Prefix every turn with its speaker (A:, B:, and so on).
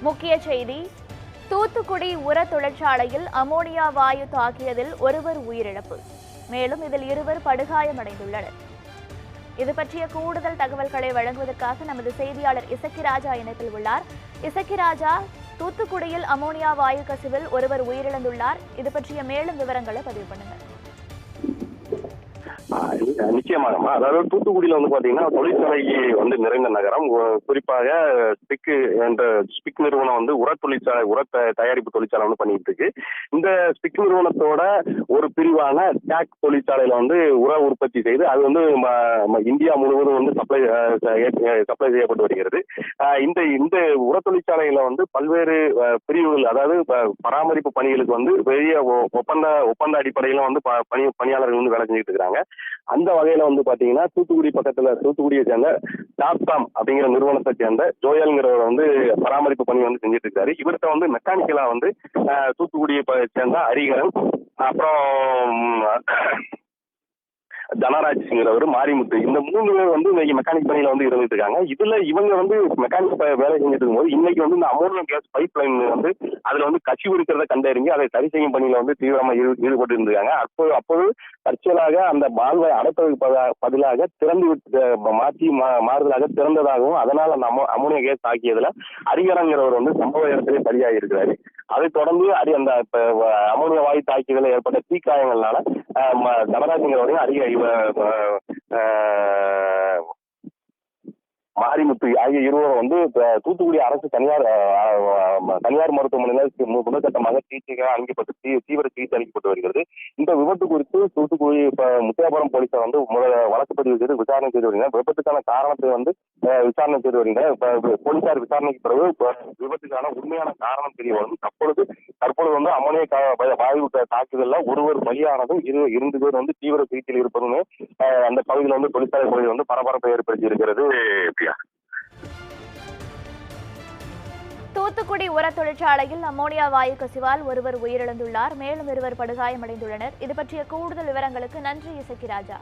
A: முக்கிய செய்தி. தூத்துக்குடி உர தொழிற்சாலையில் அமோனியா வாயு தாக்கியதில் ஒருவர் உயிரிழப்பு. மேலும் இதில் இருவர் படுகாயமடைந்துள்ளனர். இது பற்றிய கூடுதல் தகவல்களை வழங்குவதற்காக நமது செய்தியாளர் இசக்கிராஜா இணைப்பில் உள்ளார். இசக்கிராஜா தூத்துக்குடியில் அமோனியா வாயு கசிவில் ஒருவர் உயிரிழந்துள்ளார். இது பற்றிய மேலும் விவரங்களை பதிவு
B: பண்ணுங்கள். நிச்சயமாகமா அதாவது தூத்துக்குடியில வந்து பாத்தீங்கன்னா தொழிற்சாலை வந்து நிறைந்த நகரம். குறிப்பாக ஸ்பிக் என்ற ஸ்பிக் நிறுவனம் வந்து உர தொழிற்சாலை உர த- தயாரிப்பு தொழிற்சாலை வந்து பண்ணிட்டு இருக்கு. இந்த ஸ்பிக் நிறுவனத்தோட ஒரு பிரிவான டேக் தொழிற்சாலையில வந்து உர உற்பத்தி செய்து அது வந்து ம- இந்தியா முழுவதும் வந்து சப்ளை சப்ளை செய்யப்பட்டு வருகிறது. இந்த இந்த உர தொழிற்சாலையில வந்து பல்வேறு பிரிவுகள் அதாவது ப- பராமரிப்பு பணிகளுக்கு வந்து பெரிய ஒ- ஒப்பந்த ஒப்பந்த அடிப்படையில வந்து ப- பணி பணியாளர்கள் வந்து வேலை செஞ்சுட்டு இருக்காங்க அந்த வகையில வந்து பாத்தீங்கன்னா தூத்துக்குடி பக்கத்துல தூத்துக்குடியை சேர்ந்த டாப்காம் அப்படிங்கிற நிறுவனத்தை சேர்ந்த ஜோயல்ங்கிறவர் வந்து பராமரிப்பு பணி வந்து செஞ்சுட்டு இருக்காரு இவர்கிட்ட வந்து மெக்கானிக்கலா வந்து தூத்துக்குடியை ப- சேர்ந்த ஹரிகரன் அப்புறம் தனராஜ்ங்கிறவர் மாரிமுத்து. இந்த மூணு பேர் வந்து இன்னைக்கு மெக்கானிக் பணியில வந்து இருந்துட்டு இருக்காங்க. இதுல இவங்க வந்து மெக்கானிக் வேலை செஞ்சுட்டு இருக்கும்போது இன்னைக்கு வந்து இந்த அமோனியம் கேஸ் பைப் லைன் வந்து அதுல வந்து கசிவு இருக்கிறத கண்டறிஞ்சு அதை சரி செய்யும் பணியில வந்து தீவிரமா ஈடுபட்டு இருந்திருக்காங்க அப்போ அப்போது தற்செயலாக அந்த பால்வை அடைப்பதற்கு பதிலாக திறந்து விட்டு மாற்றி மா- மாறுதலாக திறந்ததாகவும் அதனால் அந்த அமோ அமோனியா கேஸ் தாக்கியதுல அரிகரங்கிறவர் வந்து சம்பவ இடத்திலே பலியாகி இருக்கிறாரு அதை தொடர்ந்து அடி அந்த இப்ப அமோனியா வாயு தாக்கியதில் ஏற்பட்ட தீக்காயங்கள்னால அஹ், ம- அதிக ஆகிய இருவரும் வந்து தூத்துக்குடி அரசு தனியார் தனியார் மருத்துவமனையில் முதற்கட்டமாக சிகிச்சைக்காக அளிக்கப்பட்டு தீவிர சிகிச்சை அளிக்கப்பட்டு வருகிறது. இந்த விபத்து குறித்து தூத்துக்குடி முத்தியாபுரம் போலீசார் வந்து முத- வழக்கு பதிவு செய்து விசாரணை செய்து வருகிறார் விபத்துக்கான காரணத்தை வந்து விசாரணை செய்து வருகின்றனர். போலீசார் விசாரணைக்கு பிறகு விபத்துக்கான உண்மையான காரணம் தெரிய வரும். தற்பொழுது தற்பொழுது வந்து அமோனியா வாயு தாக்குதல்ல ஒருவர் பலியானதும் இரு இரண்டு பேர் வந்து தீவிர சிகிச்சையில் இருப்பதுமே அந்த பகுதியில் வந்து தொழிற்சாலை பகுதியில் வந்து பரபரப்பை ஏற்படுத்தி இருக்கிறது பிரியா.
A: தூத்துக்குடி உர தொழிற்சாலையில் அமோனியா வாயு கசிவால் ஒருவர் உயிரிழந்துள்ளார். மேலும் இருவர் படுகாயமடைந்துள்ளனர். இது பற்றிய கூடுதல் விவரங்களுக்கு நன்றி இசக்கிராஜா